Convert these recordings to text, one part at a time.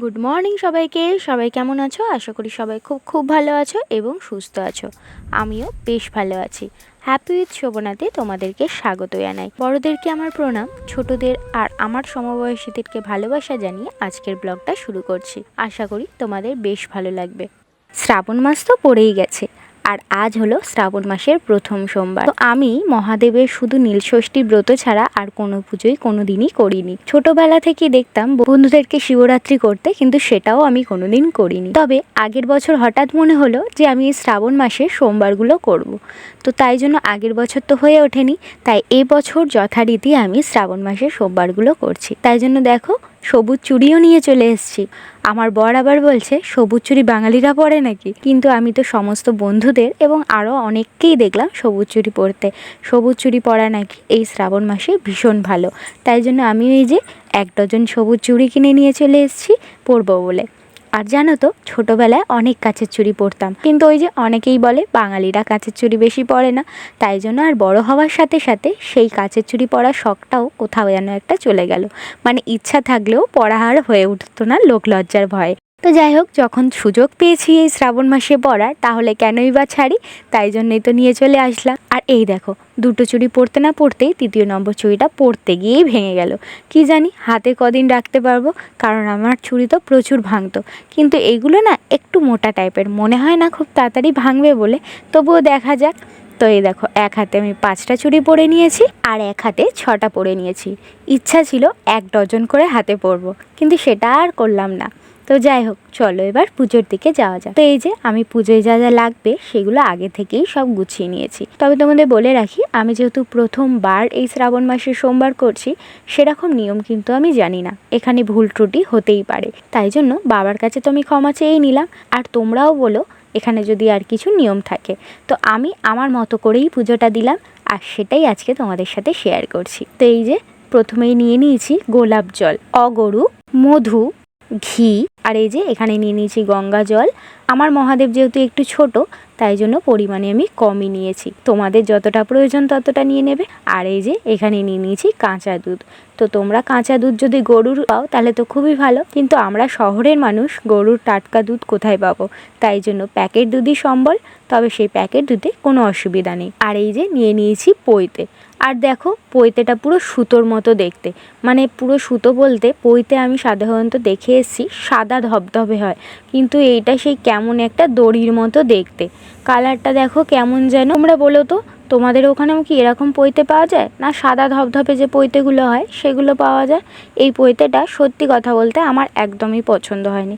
Good morning সবাইকে। সবাই কেমন আছো? আশা করি সবাই খুব খুব ভালো আছো এবং সুস্থ আছো। আমিও বেশ ভালো আছি। হ্যাপি উইথ শোভনাতে তোমাদেরকে স্বাগত জানাই। বড়দেরকে আমার প্রণাম, ছোটদের আর আমার সমবয়সীদেরকে ভালোবাসা জানিয়ে আজকের ব্লগটা শুরু করছি। আশা করি তোমাদের বেশ ভালো লাগবে। শ্রাবণ মাস তো পড়েই গেছে। আর আজ হলো শ্রাবণ মাসের প্রথম সোমবার। তো আমি মহাদেবের শুধু নীলষষ্ঠী ব্রত ছাড়া আর কোনো পুজোই কোনো দিনই করিনি। ছোটবেলা থেকে দেখতাম বন্ধুদেরকে শিবরাত্রি করতে, কিন্তু সেটাও আমি কোনোদিন করিনি। তবে আগের বছর হঠাৎ মনে হলো যে আমি এই শ্রাবণ মাসে সোমবারগুলো করব। তো তাই জন্য আগের বছর তো হয়ে ওঠেনি, তাই এই বছর যথারীতি আমি শ্রাবণ মাসের সোমবারগুলো করছি। তাই জন্য দেখো সবুজ চুড়িও নিয়ে চলে এসেছি। আমার বর আবার বলছে, সবুজ চুড়ি বাঙালিরা পরে নাকি? কিন্তু আমি তো সমস্ত বন্ধুদের এবং আরও অনেককেই দেখলাম সবুজ চুড়ি পরতে। সবুজ চুড়ি পরা নাকি এই শ্রাবণ মাসে ভীষণ ভালো। তাই জন্য আমি এই যে এক ডজন সবুজ চুড়ি কিনে নিয়ে চলে এসেছি পরবো বলে। আর জানো তো, ছোটোবেলায় অনেক কাছের চুরি পরতাম। কিন্তু ওই যে অনেকেই বলে, বাঙালিরা কাছের চুড়ি বেশি পরে না। তাই জন্য আর বড় হওয়ার সাথে সাথে সেই কাঁচের চুরি পরার শখটাও কোথাও যেন একটা চলে গেল। মানে ইচ্ছা থাকলেও পড়া আর হয়ে উঠতো না লোকলজ্জার ভয়ে। তো যাই হোক, যখন সুযোগ পেয়েছি এই শ্রাবণ মাসে পরার তাহলে কেনই বা ছাড়ি? তাই জন্যই তো নিয়ে চলে আসলাম। আর এই দেখো, দুটো চুড়ি পরতে না পরতেই তৃতীয় নম্বর চুড়িটা পরতে গিয়েই ভেঙে গেল। কি জানি, হাতে কদিন রাখতে পারব, কারণ আমার চুড়ি তো প্রচুর ভাঙতো। কিন্তু এইগুলো না একটু মোটা টাইপের, মনে হয় না খুব তাড়াতাড়ি ভাঙবে বলে। তবুও দেখা যাক। তো এই দেখো, এক হাতে আমি পাঁচটা চুড়ি পরে নিয়েছি, আর এক হাতে ছটা পরে নিয়েছি। ইচ্ছা ছিল এক ডজন করে হাতে পরবো, কিন্তু সেটা আর করলাম না। তো যাই হোক, চলো এবার পুজোর দিকে যাওয়া যাক। তো এই যে আমি পুজোয় যা যা লাগবে সেগুলো আগে থেকেই সব গুছিয়ে নিয়েছি। তবে তোমাদের বলে রাখি, আমি যেহেতু প্রথমবার এই শ্রাবণ মাসের সোমবার করছি, সেরকম নিয়ম কিন্তু আমি জানি না। এখানে ভুল ত্রুটি হতেই পারে। তাই জন্য বাবার কাছে তো আমি ক্ষমা চেয়েই নিলাম। আর তোমরাও বলো, এখানে যদি আর কিছু নিয়ম থাকে। তো আমি আমার মতো করেই পুজোটা দিলাম, আর সেটাই আজকে তোমাদের সাথে শেয়ার করছি। তো এই যে প্রথমেই নিয়ে নিয়েছি গোলাপ জল, অগরু, মধু, ঘি আর এই যে এখানে নিয়ে নিয়েছি গঙ্গা জল। আমার মহাদেব যেহেতু একটু ছোট, তাই জন্য পরিমাণে আমি কমই নিয়েছি। তোমাদের যতটা প্রয়োজন ততটা নিয়ে নেবে। আর এই যে এখানে নিয়ে নিয়েছি কাঁচা দুধ। তো তোমরা কাঁচা দুধ যদি গরুর পাও, তাহলে তো খুবই ভালো। কিন্তু আমরা শহরের মানুষ, গরুর টাটকা দুধ কোথায় পাবো? তাই জন্য প্যাকেট দুধই সম্বল, তবে সেই প্যাকেট দুধে কোনো অসুবিধা নেই। আর এই যে নিয়ে নিয়েছি পইতে আর দেখো, পৈতেটা পুরো সুতোর মতো দেখতে। মানে পুরো সুতো বলতে পৈতে আমি সাধারণত দেখে এসেছি, সাদা ধবধবে হয়। কিন্তু এইটা সেই কেমন একটা দড়ির মতো দেখতে। কালারটা দেখো কেমন যেন। তোমরা বলো তো, তোমাদের ওখানেও কি এরকম পৈতে পাওয়া যায়? না সাদা ধবধবে যে পৈতেগুলো হয়, সেগুলো পাওয়া যায়? এই পৈতেটা সত্যি কথা বলতে আমার একদমই পছন্দ হয়নি।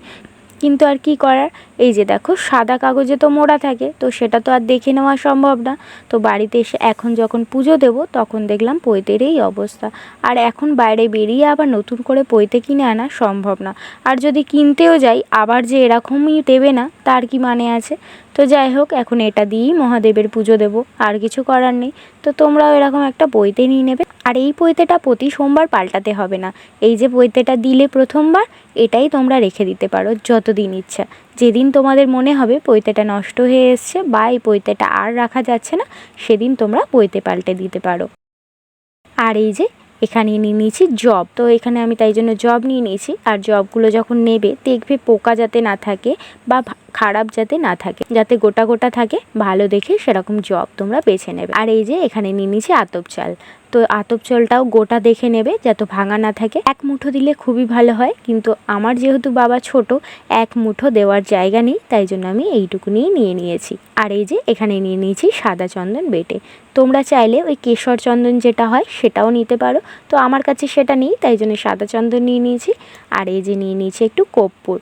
কিন্তু আর কি করার? এই যে দেখো, সাদা কাগজে তো মোড়া থাকে, তো সেটা তো আর দেখে নেওয়া সম্ভব না। তো বাড়িতে এসে এখন যখন পুজো দেব, তখন দেখলাম পৈতের এই অবস্থা। আর এখন বাইরে বেরিয়ে আবার নতুন করে পৈতে কিনে আনা সম্ভব না। আর যদি কিনতেও যাই, আবার যে এরকমই দেবে না, তার কি মানে আছে? তো যাই হোক, এখন এটা দিয়েই মহাদেবের পুজো দেব, আর কিছু করার নেই। তো তোমরাও এরকম একটা বইতে নিয়ে নেবে। আর এই পৈতেটা প্রতি সোমবার পাল্টাতে হবে না। এই যে পৈতেটা দিলে প্রথমবার, এটাই তোমরা রেখে দিতে পারো যতদিন ইচ্ছা। যেদিন তোমাদের মনে হবে পৈতেটা নষ্ট হয়ে এসছে বা এই পৈতেটা আর রাখা যাচ্ছে না, সেদিন তোমরা পৈতে পাল্টে দিতে পারো। আর এই যে এখানে নিয়ে নিয়েছি জব তো এখানে আমি তাই জন্য জব নিয়ে নিয়েছি। আর জবগুলো যখন নেবে, দেখবে পোকা যাতে না থাকে বা খারাপ যাতে না থাকে। যাতে গোটা গোটা থাকে, ভালো দেখে সেরকম জব তোমরা বেছে নেবে। আর এই যে এখানে নিয়ে নিয়েছি আতপ চাল। তো আতপ চালটাও গোটা দেখে নেবে যাতে ভাঙা না থাকে। এক মুঠো দিলে খুবই ভালো হয়, কিন্তু আমার যেহেতু বাবা ছোট, এক মুঠো দেওয়ার জায়গা নেই, তাই জন্য আমি এইটুকুনিই নিয়ে নিয়েছি। আর এই যে এখানে নিয়ে নিয়েছি সাদা চন্দন বেটে। তোমরা চাইলে ওই কেশর চন্দন যেটা হয় সেটাও নিতে পারো। তো আমার কাছে সেটা নেই, তাই জন্য সাদা চন্দন নিয়ে নিয়েছি। আর এই যে নিয়ে নিয়েছি একটু কর্পূর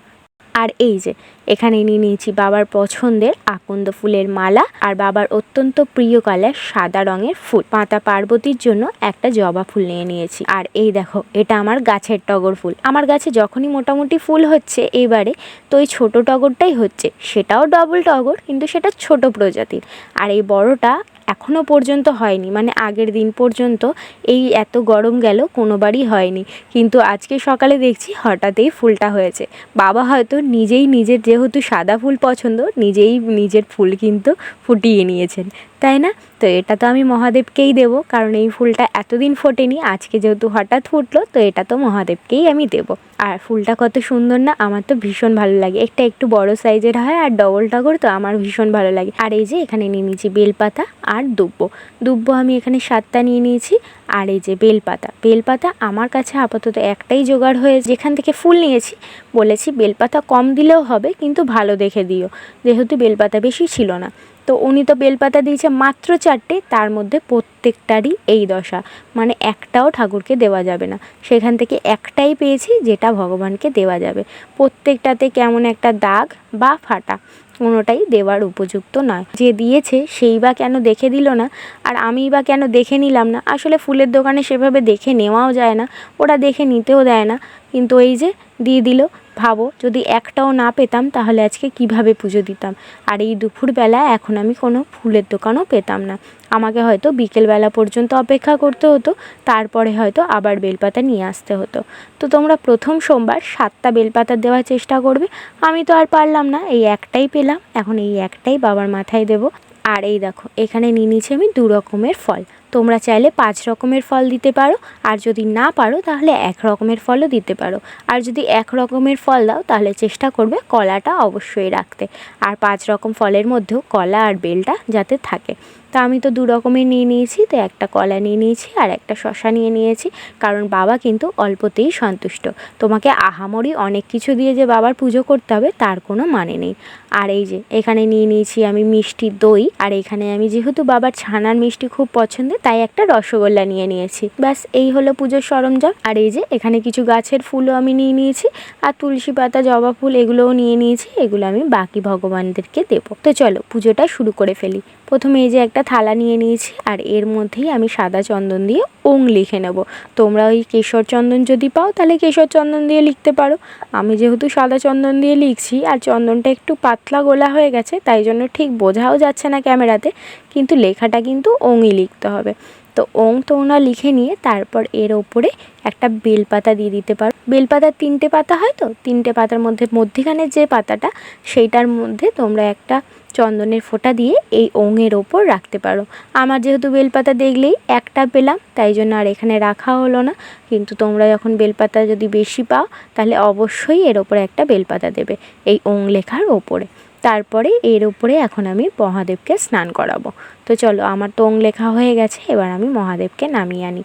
আর এই যে, এখানে নিয়ে নিয়েছি বাবার পছন্দের আকন্দ ফুলের মালা আর বাবার অত্যন্ত প্রিয় কালার সাদা রঙের ফুল। পাতা পার্বতীর জন্য একটা জবা ফুল নিয়ে নিয়েছি। আর এই দেখো, এটা আমার গাছের টগর ফুল। আমার গাছে যখনই মোটামুটি ফুল হচ্ছে, এবারে তো ওই ছোটো টগরটাই হচ্ছে। সেটাও ডবল টগর, কিন্তু সেটা ছোট প্রজাতির। আর এই বড়টা এখনও পর্যন্ত হয়নি। মানে আগের দিন পর্যন্ত এই এত গরম গেল, কোনোবারই হয়নি। কিন্তু আজকে সকালে দেখছি হঠাৎই ফুলটা হয়েছে। বাবা হয়তো নিজেই নিজের যেহেতু সাদা ফুল পছন্দ, নিজেই নিজের ফুল কিন্তু ফুটিয়ে নিয়েছেন। তাই না? তো এটা তো আমি মহাদেবকেই দেবো, কারণ এই ফুলটা এতদিন ফোটেনি, আজকে যেহেতু হঠাৎ ফুটলো, তো এটা তো মহাদেবকেই আমি দেবো। আর ফুলটা কত সুন্দর না, আমার তো ভীষণ ভালো লাগে। একটা একটু বড় সাইজের হয় আর ডবল টাগর, তো আমার ভীষণ ভালো লাগে। আর এই যে এখানে নিয়ে নিয়েছি বেলপাতা আর দুব্ব। দুব্ব আমি এখানে সাতটা নিয়ে নিয়েছি, আর এই যে বেলপাতা। বেলপাতা আমার কাছে আপাতত একটাই জোগাড় হয়ে, যেখান থেকে ফুল নিয়েছি, বলেছি বেলপাতা কম দিলেও হবে, কিন্তু ভালো দেখে দিও। যেহেতু বেলপাতা বেশি ছিল না। তো উনি তো বেলপাতা দিয়েছে মাত্র চারটে, তার মধ্যে প্রত্যেকটারই এই দশা। মানে একটাও ঠাকুরকে দেওয়া যাবে না। সেখান থেকে একটাই পেয়েছি, যেটা ভগবানকে দেওয়া যাবে। প্রত্যেকটাতে কেমন একটা দাগ বা ফাটা। কোনোটাই দেওয়ার উপযুক্ত নয়। যে দিয়েছে সেই বা কেন দেখে দিল না? আর আমি বা কেন দেখে নিলাম না? আসলে ফুলের দোকানে সেভাবে দেখে নেওয়াও যায় না, ওরা দেখে নিতেও দেয় না। কিন্তু এই যে দিয়ে দিল, ভাবো, যদি একটাও না পেতাম তাহলে আজকে কীভাবে পুজো দিতাম? আর এই দুপুরবেলা এখন আমি কোনো ফুলের দোকানও পেতাম না। আমাকে হয়তো বিকেলবেলা পর্যন্ত অপেক্ষা করতে হতো, তারপরে হয়তো আবার বেলপাতা নিয়ে আসতে হতো। তো তোমরা প্রথম সোমবার সাতটা বেলপাতা দেওয়ার চেষ্টা করবে। আমি তো আর পারলাম না, এই একটাই পেলাম, এখন এই একটাই বাবার মাথায় দেবো। আর এই দেখো, এখানে নিয়ে নিয়েছি আমি দু রকমের ফল। তোমরা চাইলে পাঁচ রকমের ফল দিতে পারো, আর যদি না পারো তাহলে এক রকমের ফলও দিতে পারো। আর যদি এক রকমের ফল দাও তাহলে চেষ্টা করবে কলাটা অবশ্যই রাখতে। আর পাঁচ রকম ফলের মধ্যেও কলা আর বেলটা যাতে থাকে। তা আমি তো দু রকমের নিয়ে নিয়েছি, তো একটা কলা নিয়ে নিয়েছি আর একটা শশা নিয়ে নিয়েছি। কারণ বাবা কিন্তু অল্পতেই সন্তুষ্ট। তোমাকে আহামরি অনেক কিছু দিয়ে যে বাবার পুজো করতে হবে, তার কোনো মানে নেই। আর এই যে, এখানে নিয়ে নিয়েছি আমি মিষ্টি দই, আর এখানে আমি যেহেতু বাবার ছানার মিষ্টি খুব পছন্দের, তাই একটা রসগোল্লা নিয়ে নিয়েছি। ব্যাস, এই হলো পুজোর সরঞ্জাম। আর এই যে, এখানে কিছু গাছের ফুলও আমি নিয়ে নিয়েছি, আর তুলসী পাতা, জবা ফুল এগুলোও নিয়ে নিয়েছি, এগুলো আমি বাকি ভগবানদেরকে দেবো। তো চলো, পুজোটা শুরু করে ফেলি। প্রথমে এই যে একটা থালা নিয়ে নিয়েছি, আর এর মধ্যেই আমি সাদা চন্দন দিয়ে ওং লিখে নেব। তোমরা ওই কেশর চন্দন যদি পাও, তাহলে কেশর চন্দন দিয়ে লিখতে পারো। আমি যেহেতু সাদা চন্দন দিয়ে লিখছি, আর চন্দনটা একটু পাতলা গোলা হয়ে গেছে, তাই জন্য ঠিক বোঝাও যাচ্ছে না ক্যামেরাতে, কিন্তু লেখাটা কিন্তু ওংই লিখতে হবে। তো ওং তোমরা লিখে নিয়ে তারপর এর ওপরে একটা বেলপাতা দিয়ে দিতে পারো। বেলপাতার তিনটে পাতা হয় তো? তিনটে পাতার মধ্যে, মধ্যিখানের যে পাতাটা, সেইটার মধ্যে তোমরা একটা চন্দনের ফোঁটা দিয়ে এই ওঙের ওপর রাখতে পারো। আমার যেহেতু বেলপাতা দেখলেই একটা পেলাম, তাই জন্য আর এখানে রাখা হলো না। কিন্তু তোমরা যখন বেলপাতা যদি বেশি পাও, তাহলে অবশ্যই এর ওপরে একটা বেলপাতা দেবে, এই ওং লেখার ওপরে। তারপরে এর উপরে এখন আমি মহাদেবকে স্নান করাবো। তো চলো, আমার তো ওং লেখা হয়ে গেছে, এবার আমি মহাদেবকে নামিয়ে আনি।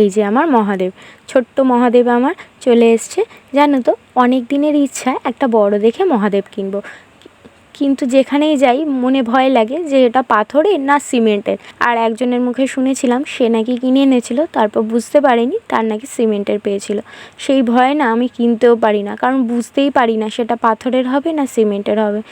এই যে আমার মহাদেব, ছোট্ট মহাদেব আমার চলে এসছে। জানো তো, অনেক দিনের ইচ্ছা একটা বড় দেখে মহাদেব কিনবো। কিন্তু যেখানেই যাই, মনে ভয় লাগে যে এটা পাথরের না সিমেন্টের। আর একজনের মুখে শুনেছিলাম, সে নাকি কিনে এনেছিল, তারপর বুঝতে পারিনি তার নাকি সিমেন্টের পেয়েছিল। সেই ভয়ে না আমি কিনতেও পারি না, কারণ বুঝতেই পারি না সেটা পাথরের হবে না সিমেন্টের হবে।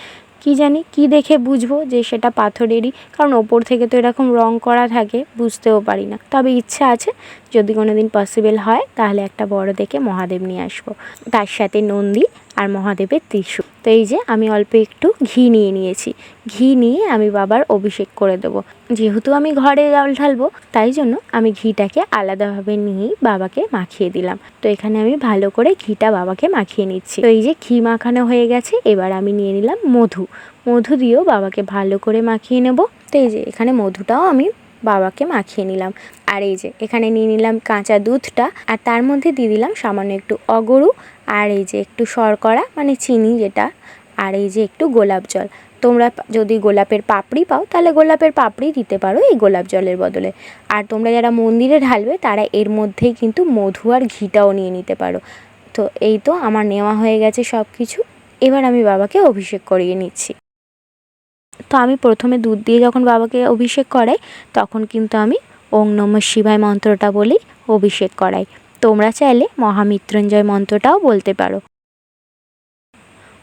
কি জানি, কি দেখে বুঝব যে সেটা পাথরেরই, কারণ ওপর থেকে তো এরকম রং করা থাকে, বুঝতেও পারি না। তবে ইচ্ছা আছে, যদি কোনো দিন পসিবল হয়, তাহলে একটা বড় দেখে মহাদেব নিয়ে আসব। তার সাথে নন্দী আর মহাদেবের ত্রিশূল। তো এই যে আমি অল্প একটু ঘি নিয়ে নিয়েছি। ঘি নিয়ে আমি বাবার অভিষেক করে দেবো। যেহেতু আমি ঘরে জল ঢালবো, তাই জন্য আমি ঘিটাকে আলাদাভাবে নিয়েই বাবাকে মাখিয়ে দিলাম। তো এখানে আমি ভালো করে ঘিটা বাবাকে মাখিয়ে নিচ্ছি। তো এই যে ঘি মাখানো হয়ে গেছে, এবার আমি নিয়ে নিলাম মধু। মধু দিয়েও বাবাকে ভালো করে মাখিয়ে নেব। তো এই যে এখানে মধুটাও আমি বাবাকে মাখিয়ে নিলাম। আর এই যে, এখানে নিয়ে নিলাম কাঁচা দুধটা, আর তার মধ্যে দিয়ে দিলাম সামান্য একটু অগরু, আর এই যে একটু শর্করা মানে চিনি যেটা, আর এই যে একটু গোলাপ জল। তোমরা যদি গোলাপের পাপড়ি পাও, তাহলে গোলাপের পাপড়ি দিতে পারো এই গোলাপ জলের বদলে। আর তোমরা যারা মন্দিরে ঢালবে, তারা এর মধ্যেই কিন্তু মধু আর ঘিটাও নিয়ে নিতে পারো। তো এই তো, আমার নেওয়া হয়ে গেছে সব কিছু এবার আমি বাবাকে অভিষেক করিয়ে নিচ্ছি। তো আমি প্রথমে দুধ দিয়ে যখন বাবাকে অভিষেক করাই, তখন কিন্তু আমি ওং নম শিবায় মন্ত্রটা বলেই অভিষেক করাই। তোমরা চাইলে মহামৃত্যুঞ্জয় মন্ত্রটাও বলতে পারো।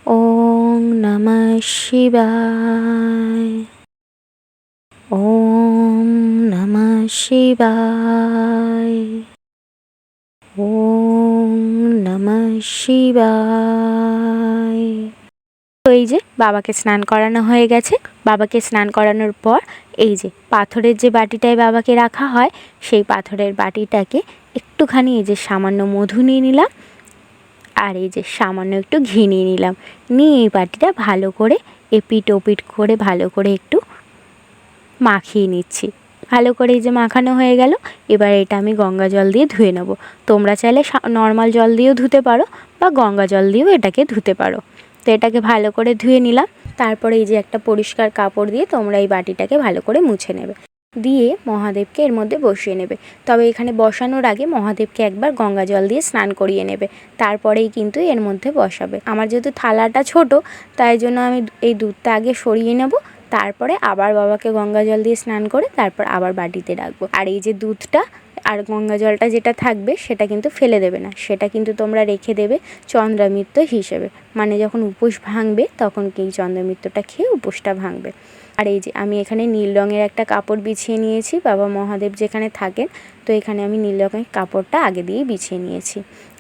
ওং নম শিবায়। ওং নম শিবায়। ওং নম শিবায়। এই যে বাবাকে স্নান করানো হয়ে গেছে। বাবাকে স্নান করানোর পর এই যে পাথরের যে বাটিটায় বাবাকে রাখা হয়, সেই পাথরের বাটিটাকে একটুখানি এই যে সামান্য মধু নিয়ে নিলাম আর এই যে সামান্য একটু ঘি নিয়ে নিলাম। নিয়ে এই বাটিটা ভালো করে এপিট ওপিট করে ভালো করে একটু মাখিয়ে নিচ্ছি। ভালো করে এই যে মাখানো হয়ে গেল, এবার এটা আমি গঙ্গা জল দিয়ে ধুয়ে নেব। তোমরা চাইলে নর্মাল জল দিয়েও ধুতে পারো বা গঙ্গা জল দিয়েও এটাকে ধুতে পারো। তো এটাকে ভালো করে ধুয়ে নিলাম। তারপরে এই যে একটা পরিষ্কার কাপড় দিয়ে তোমরা এই বাটিটাকে ভালো করে মুছে নেবে। দিয়ে মহাদেবকে এর মধ্যে বসিয়ে নেবে। তবে এখানে বসানোর আগে মহাদেবকে একবার গঙ্গা জল দিয়ে স্নান করিয়ে নেবে। তারপরেই কিন্তু এর মধ্যে বসাবে। আমার যেহেতু থালাটা ছোট, তাই জন্য আমি এই দুধটা আগে সরিয়ে নেব। তারপরে আবার বাবাকে গঙ্গা জল দিয়ে স্নান করে তারপর আবার বাটিতে রাখব। আর এই যে দুধটা আর গঙ্গা জলটা যেটা থাকবে সেটা কিন্তু ফেলে দেবে না। সেটা কিন্তু তোমরা রেখে দেবে চন্দ্রামিত্র হিসেবে। মানে যখন উপোস ভাঙবে, তখন কি চন্দ্রামিত্রটা খেয়ে উপোসটা ভাঙবে। আর এই যে আমি এখানে নীল রঙের একটা কাপড় বিছিয়ে নিয়েছি, বাবা মহাদেব যেখানে থাকেন, তো এখানে আমি নীল রঙের কাপড়টা আগে দিয়ে বিছিয়ে নিয়েছি।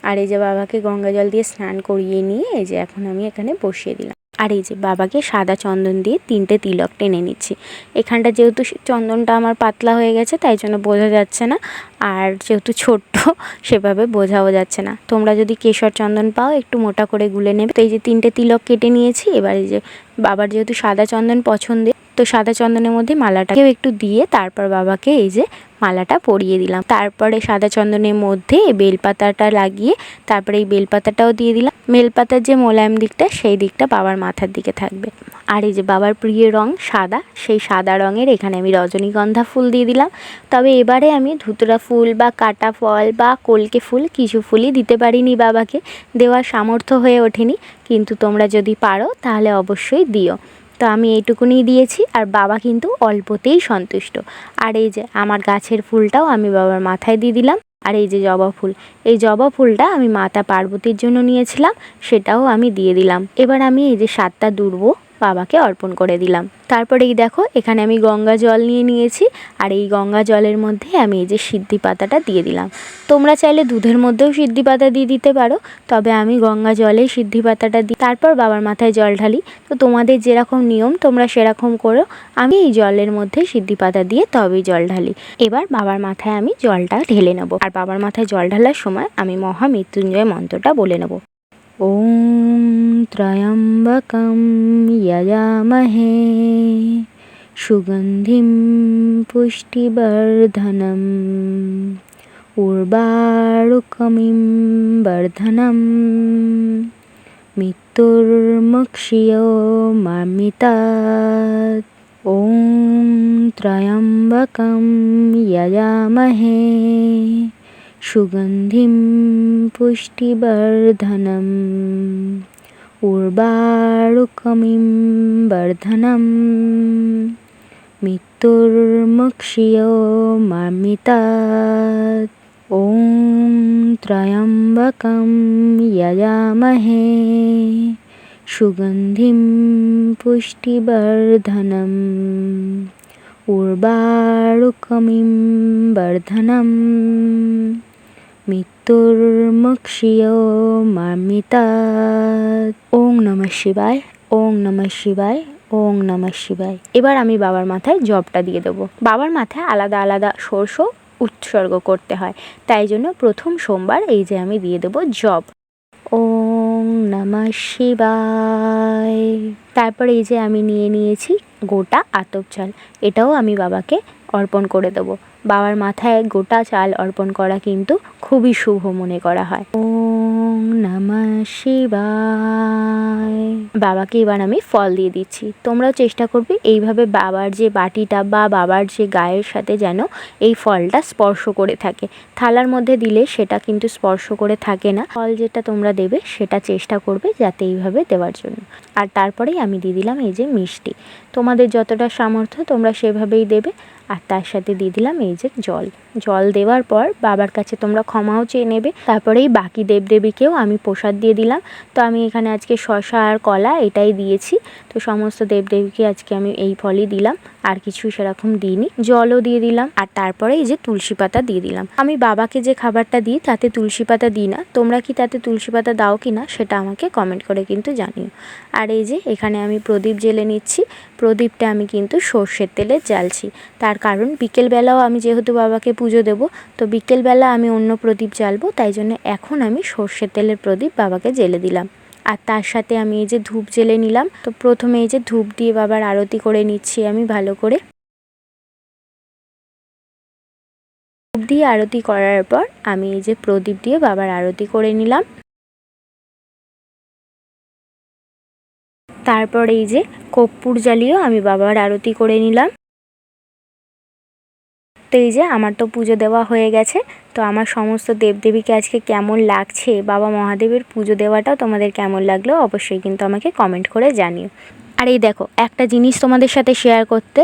আর এই যে বাবাকে গঙ্গা জল দিয়ে স্নান করিয়ে নিয়ে, এই যে এখন আমি এখানে বসিয়ে দিলাম। আর এই যে বাবাকে সাদা চন্দন দিয়ে তিনটে তিলক টেনে নিচ্ছি। এখানটা যেহেতু চন্দনটা আমার পাতলা হয়ে গেছে, তাই জন্য বোঝা যাচ্ছে না। আর যেহেতু ছোট্ট, সেভাবে বোঝাও যাচ্ছে না। তোমরা যদি কেশর চন্দন পাও, একটু মোটা করে গুলে নেবে। তো এই যে তিনটে তিলক কেটে নিয়েছি, এবার এই যে বাবার যেহেতু সাদা চন্দন পছন্দের, তো সাদা চন্দনের মধ্যে মালাটাকেও একটু দিয়ে, তারপর বাবাকে এই যে মালাটা পরিয়ে দিলাম। তারপরে সাদা চন্দনের মধ্যে বেলপাতাটা লাগিয়ে তারপরে এই বেলপাতাটাও দিয়ে দিলাম। বেলপাতার যে মোলায়েম দিকটা, সেই দিকটা বাবার মাথার দিকে থাকবে। আর এই যে বাবার প্রিয় রং সাদা, সেই সাদা রঙের এখানে আমি রজনীগন্ধা ফুল দিয়ে দিলাম। তবে এবারে আমি ধুতরা ফুল বা কাটা ফল বা কলকে ফুল কিছু ফুলই দিতে পারিনি বাবাকে। দেওয়ার সামর্থ্য হয়ে ওঠেনি। কিন্তু তোমরা যদি পারো, তাহলে অবশ্যই দিও। তো আমি এইটুকুনি দিয়েছি, আর বাবা কিন্তু অল্পতেই সন্তুষ্ট। আর এই যে আমার গাছের ফুলটাও আমি বাবার মাথায় দিয়ে দিলাম, আর এই যে জবা ফুল। এই জবা ফুলটা আমি মাতা পার্বতীর জন্য নিয়েছিলাম, সেটাও আমি দিয়ে দিলাম। এবার আমি এই যে সাতটা দুর্ব বাবাকে অর্পণ করে দিলাম। তারপরে এই দেখো, এখানে আমি গঙ্গা জল নিয়ে নিয়েছি আর এই গঙ্গা জলের মধ্যে আমি এই যে সিদ্ধি পাতাটা দিয়ে দিলাম। তোমরা চাইলে দুধের মধ্যেও সিদ্ধি পাতা দিয়ে দিতে পারো, তবে আমি গঙ্গা জলে সিদ্ধি পাতাটা দিই তারপর বাবার মাথায় জল ঢালি। তো তোমাদের যেরকম নিয়ম, তোমরা সেরকম করো। আমি এই জলের মধ্যে সিদ্ধি পাতা দিয়ে তবেই জল ঢালি। এবার বাবার মাথায় আমি জলটা ঢেলে নেব। আর বাবার মাথায় জল ঢালার সময় আমি মহামৃত্যুঞ্জয় মন্ত্রটা বলে নেব। ॐ त्र्यम्बकं यजामहे सुगन्धिं पुष्टिवर्धनम् उर्वारुकमिं वर्धनं मृत्युर्मुक्ष्यो मामितात् ॐ त्र्यम्बकं यजामहे सुगन्धिं पुष्टिवर्धनम् उर्वारुकमिं वर्धनम् मृत्युर्मुक्ष्यो मामितात् ॐ त्र्यम्बकं यजामहे सुगन्धिं पुष्टिवर्धनम् उर्वारुकमिं वर्धनम् মৃত্যুর্মুক্ষিয় মামিতা। ওং নমঃ শিবায়, ওং নমঃ শিবায়, ওং নমঃ শিবায়। এবার আমি বাবার মাথায় জবটা দিয়ে দেবো। বাবার মাথায় আলাদা আলাদা সর্ষ উৎসর্গ করতে হয়। তাই জন্য প্রথম সোমবার এই যে আমি দিয়ে দেবো জব। ওং নমঃ শিবায়। তারপর এই যে আমি নিয়ে নিয়েছি গোটা আতপ চাল, এটাও আমি বাবাকে অর্পণ করে দেবো। বাবার মাথায় গোটা চাল অর্পণ করা কিন্তু খুবই শুভ মনে করা হয়। ওম নমঃ শিবায়। বাবাকে এবার আমি ফল দিয়ে দিচ্ছি। তোমরাও চেষ্টা করবে এইভাবে বাবার যে বাটিটা বা বাবার যে গায়ের সাথে যেন এই ফলটা স্পর্শ করে থাকে। থালার মধ্যে দিলে সেটা কিন্তু স্পর্শ করে থাকে না। ফল যেটা তোমরা দেবে সেটা চেষ্টা করবে যাতে এইভাবে দেওয়ার জন্য। আর তারপরেই আমি দিয়ে দিলাম এই যে মিষ্টি। তোমাদের যতটা সামর্থ্য তোমরা সেভাবেই দেবে। আর তার সাথে দিয়ে দিলাম এই যে জল। জল দেওয়ার পর বাবার কাছে তোমরা ক্ষমাও চেয়ে নেবে। তারপরেই বাকি দেবদেবীকেও আমি প্রসাদ দিয়ে দিলাম। তো আমি এখানে আজকে শশা আর কলা এটাই দিয়েছি। তো সমস্ত দেবদেবীকে আজকে আমি এই ফলই দিলাম। আর কিছু সেরকম দিইনি। জলও দিয়ে দিলাম। আর তারপরে এই যে তুলসী পাতা দিয়ে দিলাম। আমি বাবাকে যে খাবারটা দিই তাতে তুলসী পাতা দিই না। তোমরা কি তাতে তুলসী পাতা দাও কি না সেটা আমাকে কমেন্ট করে কিন্তু জানিও। আর এই যে এখানে আমি প্রদীপ জেলে নিচ্ছি। প্রদীপটা আমি কিন্তু সর্ষের তেলে জ্বালছি। তার কারণ বিকেলবেলাও আমি যেহেতু বাবাকে পুজো দেব, তো বিকেলবেলা আমি অন্য প্রদীপ জ্বালবো, তাই জন্য এখন আমি সর্ষের তেলের প্রদীপ বাবাকে জেলে দিলাম। আর তার সাথে আমি এই যে ধূপ জেলে নিলাম, তো প্রথমে এই যে ধূপ দিয়ে বাবার আরতি করে নিচ্ছি আমি ভালো করে। ধূপ দিয়ে আরতি করার পর আমি এই যে প্রদীপ দিয়ে বাবার আরতি করে নিলাম। তারপর এই যে কর্পূর জ্বালিয়েও আমি বাবার আরতি করে নিলাম। তো এই যে আমার তো পুজো দেওয়া হয়ে গেছে, তো আমার সমস্ত দেবদেবীকে আজকে কেমন লাগছে, বাবা মহাদেবের পুজো দেওয়াটাও তোমাদের কেমন লাগল অবশ্যই কিন্তু আমাকে কমেন্ট করে জানিও। আর এই দেখো, একটা জিনিস তোমাদের সাথে শেয়ার করতে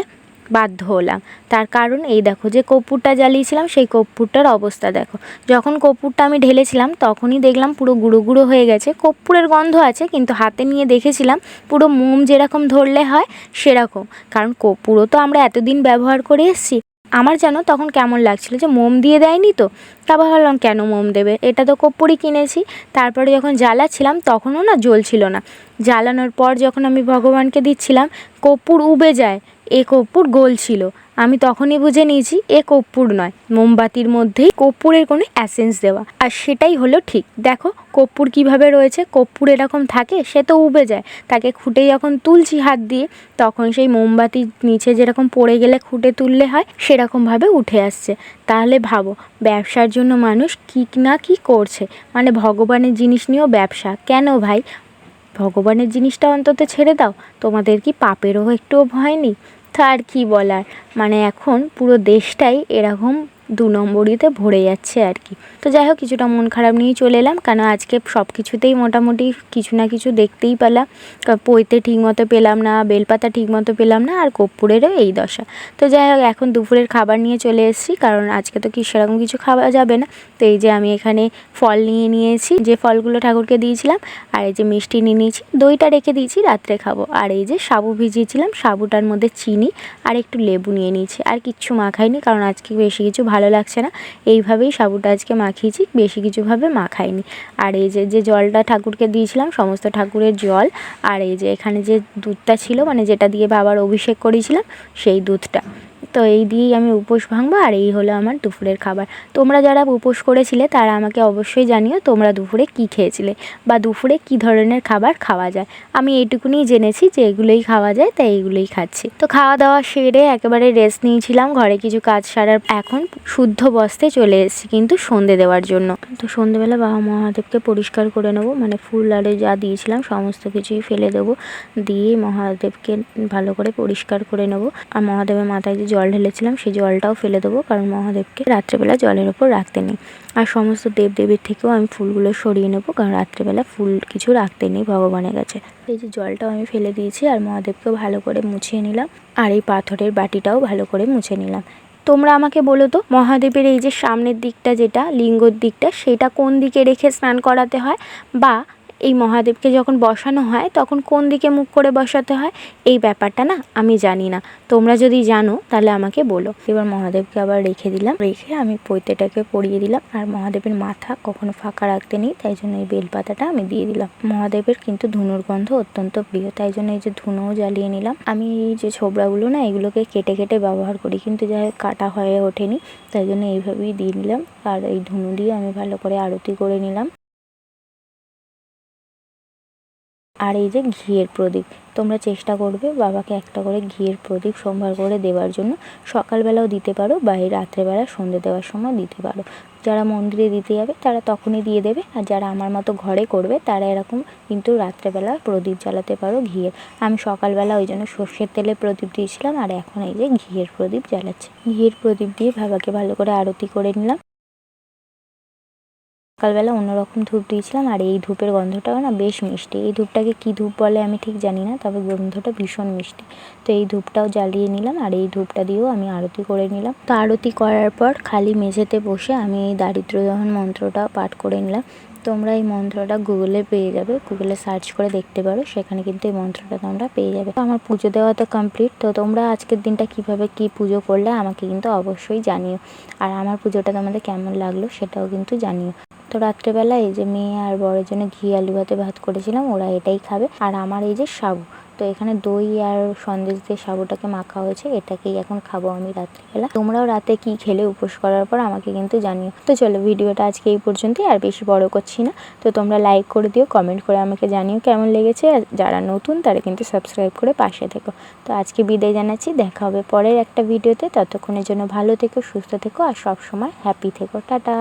বাধ্য হলাম। তার কারণ এই দেখো যে কর্পূরটা জ্বালিয়েছিলাম, সেই কর্পূরটার অবস্থা দেখো। যখন কর্পূরটা আমি ঢেলেছিলাম, তখনই দেখলাম পুরো গুঁড়ো গুঁড়ো হয়ে গেছে। কর্পূরের গন্ধ আছে, কিন্তু হাতে নিয়ে দেখেছিলাম পুরো মোম যেরকম ধরলে হয়, সেরকম। কারণ কর্পূরও তো আমরা এতদিন ব্যবহার করে এসেছি। আমার যেন তখন কেমন লাগছিল যে মোম দিয়ে দেয়নি তো? তারপর ভাবলাম, কেন মোম দেবে? এটা তো কর্পূরই কিনেছি। তারপরে যখন জ্বালাচ্ছিলাম, তখনও না জ্বলছিল না। জ্বালানোর পর যখন আমি ভগবানকে দিচ্ছিলাম, কর্পূর উবে যায়। এ কর্পূর গোল ছিল। আমি তখনই বুঝে নিয়েছি এ কর্পূর নয়। মোমবাতির মধ্যেই কর্পূরের কোনো অ্যাসেন্স দেওয়া। আর সেটাই হলো ঠিক। দেখো কর্পূর কীভাবে রয়েছে কর্পূর এরকম থাকে, সে তো উবে যায়। তাকে খুঁটে যখন তুলছি হাত দিয়ে, তখন সেই মোমবাতির নিচে যেরকম পড়ে গেলে খুঁটে তুললে হয়, সেরকমভাবে উঠে আসছে। তাহলে ভাবো, ব্যবসার জন্য মানুষ কী না কী করছে? মানে ভগবানের জিনিস নিয়েও ব্যবসা। কেন ভাই? ভগবানের জিনিসটা অন্তত ছেড়ে দাও। তোমাদের কি পাপেরও একটুও ভয় নেই? তা আর কী বলার? মানে এখন পুরো দেশটাই এরকম দু নম্বরিতে ভরে যাচ্ছে আর কি। তো যাই হোক, কিছুটা মন খারাপ নিয়েই চলে এলাম, কেন আজকে সব কিছুতেই মোটামুটি কিছু না কিছু দেখতেই পেলাম। পইতে ঠিক মতো পেলাম না, বেলপাতা ঠিক মতো পেলাম না, আর কর্পূরেরও এই দশা। তো যাই হোক, এখন দুপুরের খাবার নিয়ে চলে এসেছি, কারণ আজকে তো কি সেরকম কিছু খাওয়া যাবে না। তো এই যে আমি এখানে ফল নিয়ে নিয়েছি, যে ফলগুলো ঠাকুরকে দিয়েছিলাম, আর এই যে মিষ্টি নিয়ে নিয়েছি, দইটা রেখে দিয়েছি, রাত্রে খাব। আর এই যে সাবু ভিজিয়েছিলাম, সাবুটার মধ্যে চিনি, আর একটু লেবু নিয়ে নিয়েছি, আর কিচ্ছু মাখাইনি, কারণ আজকে বেশি কিছু ভালো লাগছে না। এইভাবেই সাবুটা আজকে মাখিয়েছি, বেশি কিছুভাবে মাখাইনি। আর এই যে যে জলটা ঠাকুরকে দিয়েছিলাম, সমস্ত ঠাকুরের জল, আর এই যে এখানে যে দুধটা ছিল মানে যেটা দিয়ে বাবার অভিষেক করেছিলাম, সেই দুধটা। তো এই দিয়েই আমি উপোস ভাঙবো আর এই হলো আমার দুপুরের খাবার। তোমরা যারা উপোস করেছিলে তারা আমাকে অবশ্যই জানিও তোমরা দুপুরে কি খেয়েছিলে বা দুপুরে কি ধরনের খাবার খাওয়া যায়। আমি এইটুকুনি জেনেছি যে এগুলোই খাওয়া যায়, তাই এইগুলোই খাচ্ছি। তো খাওয়া দাওয়া সেরে একেবারে রেস্ট নিয়েছিলাম, ঘরে কিছু কাজ সারার এখন শুদ্ধ বস্তে চলে এসেছি কিন্তু সন্ধে দেওয়ার জন্য। তো সন্ধেবেলা বাবা মহাদেবকে পরিষ্কার করে নেব মানে ফুল আরে যা দিয়েছিলাম সমস্ত কিছুই ফেলে দেবো, দিয়ে মহাদেবকে ভালো করে পরিষ্কার করে নেব। আর মহাদেবের মাথায় যে জল ঢেলেছিলাম, সেই জলটাও ফেলে দেবো কারণ মহাদেবকে রাত্রেবেলা জলের ওপর রাখতে নেই। আর সমস্ত দেবদেবীর থেকেও আমি ফুলগুলো সরিয়ে নেব কারণ রাত্রেবেলা ফুল কিছু রাখতে নেই, ভগবানের কাছে। এই যে জলটাও আমি ফেলে দিয়েছি আর মহাদেবকেও ভালো করে মুছিয়ে নিলাম আর এই পাথরের বাটিটাও ভালো করে মুছে নিলাম। তোমরা আমাকে বলো তো, মহাদেবের এই যে সামনের দিকটা যেটা, লিঙ্গর দিকটা, সেটা কোন দিকে রেখে স্নান করাতে হয়? বা এই মহাদেবকে যখন বসানো হয়, তখন কোন দিকে মুখ করে বসাতে হয়? এই ব্যাপারটা না আমি জানি না। তোমরা যদি জানো, তাহলে আমাকে বলো। এবার মহাদেবকে আবার রেখে দিলাম। রেখে আমি পৈতেটাকে পরিয়ে দিলাম। আর মহাদেবের মাথা কখনো ফাঁকা রাখতে নেই, তাই জন্য এই বেলপাতাটা আমি দিয়ে দিলাম। মহাদেবের কিন্তু ধুনুর গন্ধ অত্যন্ত প্রিয়, তাই জন্য এই যে ধুনোও জ্বালিয়ে নিলাম। আমি এই যে ছোবড়াগুলো না, এগুলোকে কেটে কেটে ব্যবহার করি, কিন্তু হোক কাটা হয়ে ওঠেনি, তাই জন্য এইভাবেই দিয়ে নিলাম আর এই ধুনো দিয়ে আমি ভালো করে আরতি করে নিলাম। আর এই যে ঘিয়ের প্রদীপ, তোমরা চেষ্টা করবে বাবাকে একটা করে ঘিয়ের প্রদীপ সোমবার করে দেওয়ার জন্য। সকালবেলাও দিতে পারো বা এই রাত্রেবেলা সন্ধে দেওয়ার সময় দিতে পারো। যারা মন্দিরে দিতে যাবে, তারা তখনই দিয়ে দেবে। আর যারা আমার মতো ঘরে করবে, তারা এরকম কিন্তু রাত্রেবেলা প্রদীপ জ্বালাতে পারো ঘিয়ের। আমি সকালবেলা ওই জন্য সর্ষের তেলে প্রদীপ দিয়েছিলাম, আর এখন এই যে ঘিয়ের প্রদীপ জ্বালাচ্ছে। ঘিয়ের প্রদীপ দিয়ে বাবাকে ভালো করে আরতি করে নিলাম। সকালবেলা অন্যরকম ধূপ দিয়েছিলাম আর এই ধূপের গন্ধটাও না বেশ মিষ্টি। এই ধূপটাকে কী ধূপ বলে আমি ঠিক জানি না, তবে গন্ধটা ভীষণ মিষ্টি। তো এই ধূপটাও জ্বালিয়ে নিলাম আর এই ধূপটা দিয়েও আমি আরতি করে নিলাম। তো আরতি করার পর খালি মেঝেতে বসে আমি এই দারিদ্র দহন মন্ত্রটা পাঠ করে নিলাম। তোমরা এই মন্ত্রটা গুগলে পেয়ে যাবে, গুগলে সার্চ করে দেখতে পারো, সেখানে কিন্তু এই মন্ত্রটা তোমরা পেয়ে যাবে। তো আমার পুজো দেওয়া তো কমপ্লিট, তো তোমরা আজকের দিনটা কীভাবে কি পুজো করলে আমাকে কিন্তু অবশ্যই জানিও। আর আমার পুজোটা তোমাদের কেমন লাগল সেটাও কিন্তু জানিও। তো রাত্রেবেলা এই যে মেয়ে আর বরের জন্য ঘি আলু ভাতে ভাত করেছিলাম, ওরা এটাই খাবে। আর আমার এই যে সাবু, তো এখানে দই আর সন্দেশ দিয়ে সাবুটাকে মাখা হয়েছে, এটাকেই এখন খাব আমি রাত্রিবেলা। তোমরাও রাতে কি খেলে উপোস করার পর আমাকে কিন্তু জানিও। তো চলো ভিডিওটা আজকে এই পর্যন্তই, আর বেশি বড় করছি না। তো তোমরা লাইক করে দিও কমেন্ট করে আমাকে জানিও কেমন লেগেছে, আর যারা নতুন তারা কিন্তু সাবস্ক্রাইব করে পাশে থেকো। তো আজকে বিদায় জানাচ্ছি, দেখা হবে পরের একটা ভিডিওতে, ততক্ষণের জন্য ভালো থেকো, সুস্থ থেকো, আর সবসময় হ্যাপি থেকো। টাটা!